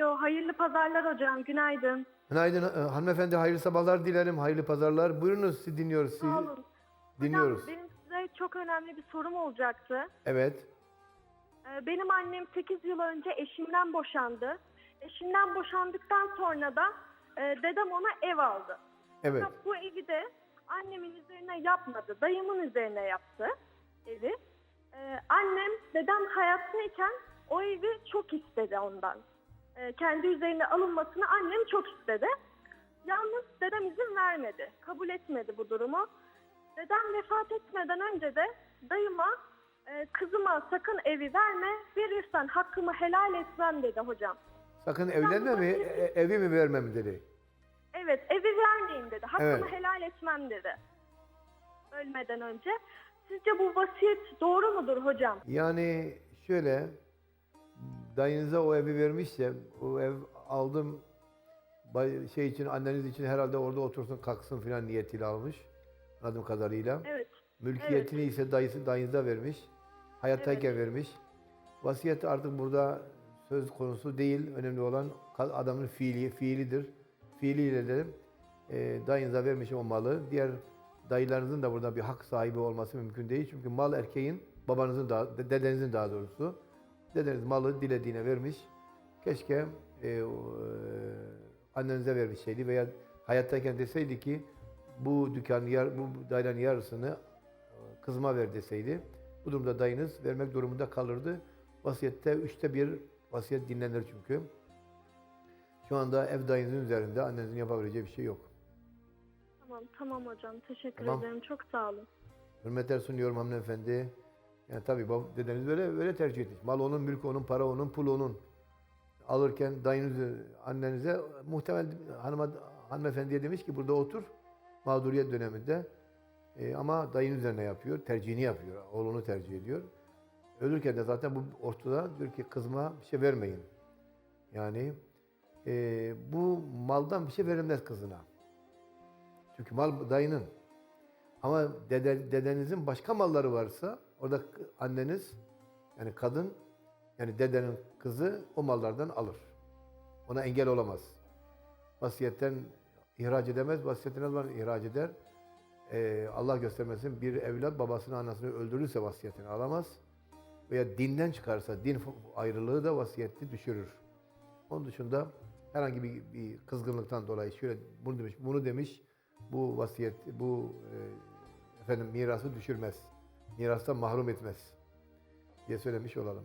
Alo, hayırlı pazarlar hocam. Günaydın. Günaydın e, hanımefendi, hayırlı sabahlar dilerim, hayırlı pazarlar. Buyurunuz, sizi dinliyoruz. Sizi Sağ olun. dinliyoruz. Hocam benim size çok önemli bir sorum olacaktı. Evet, Ee, Benim annem 8 yıl önce eşinden boşandı. Eşinden boşandıktan sonra da e, dedem ona ev aldı. evet, Fakat bu evi de annemin üzerine yapmadı. Dayımın üzerine yaptı evi. Ee, annem dedem hayattayken o evi çok istedi ondan. Ee, kendi üzerine alınmasını annem çok istedi. Yalnız dedem izin vermedi. Kabul etmedi bu durumu. Dedem vefat etmeden önce de dayıma e, kızıma sakın evi verme verirsen hakkımı helal etmem dedi hocam. Sakın evlenme mi, e- evi mi verme mi dedi. Evet evi vermeyin dedi. Hakkımı Evet. helal etmem dedi. Ölmeden önce. Sizce bu vasiyet doğru mudur hocam? Yani şöyle, dayınıza o evi vermişse, o ev aldım, şey için, anneniz için herhalde orada otursun, kalksın filan niyetiyle almış. Anladığım kadarıyla. Evet. Mülkiyetini ise dayısı dayınıza vermiş. Hayattayken vermiş. Vasiyet artık burada söz konusu değil. Önemli olan adamın fiili, fiilidir. Fiiliyle de e, dayınıza vermiş o malı. Diğer dayılarınızın da burada bir hak sahibi olması mümkün değil. Çünkü mal erkeğin, babanızın da, de- dedenizin daha doğrusu. Dedeniz malı dilediğine vermiş. Keşke e, e, annenize vermişseydi veya hayattayken deseydi ki bu dükkanın, yar, bu dairenin yarısını e, kızıma ver deseydi. Bu durumda dayınız vermek durumunda kalırdı. Vasiyette üçte bir vasiyet dinlenir çünkü. Şu anda ev dayınızın üzerinde annenizin yapabileceği bir şey yok. Tamam tamam hocam. Teşekkür Tamam. ederim. Çok sağ olun. Hürmetler sunuyorum hanımefendi. Yani tabii dedeniz böyle böyle tercih etmiş. Mal onun, mülk onun, para onun, pul onun. Alırken dayınızı, annenize muhtemel hanıma, hanımefendiye demiş ki burada otur. Mağduriyet döneminde. E, ama dayın üzerine yapıyor, tercihini yapıyor. Oğlunu tercih ediyor. Ölürken de zaten bu ortada diyor ki kızıma bir şey vermeyin. Yani e, bu maldan bir şey verilmez kızına. Çünkü mal dayının. Ama dede, dedenizin başka malları varsa orada anneniz yani kadın yani dedenin kızı o mallardan alır. Ona engel olamaz. Vasiyetten ihraç edemez. Vasiyetine zaman ihraç eder. Ee, Allah göstermesin bir evlat babasını anasını öldürürse vasiyetini alamaz. Veya dinden çıkarsa din ayrılığı da vasiyeti düşürür. Onun dışında herhangi bir, bir kızgınlıktan dolayı şöyle bunu demiş, bunu demiş, bu vasiyet, bu e, efendim mirası düşürmez. Mirastan mahrum etmez diye söylemiş olalım.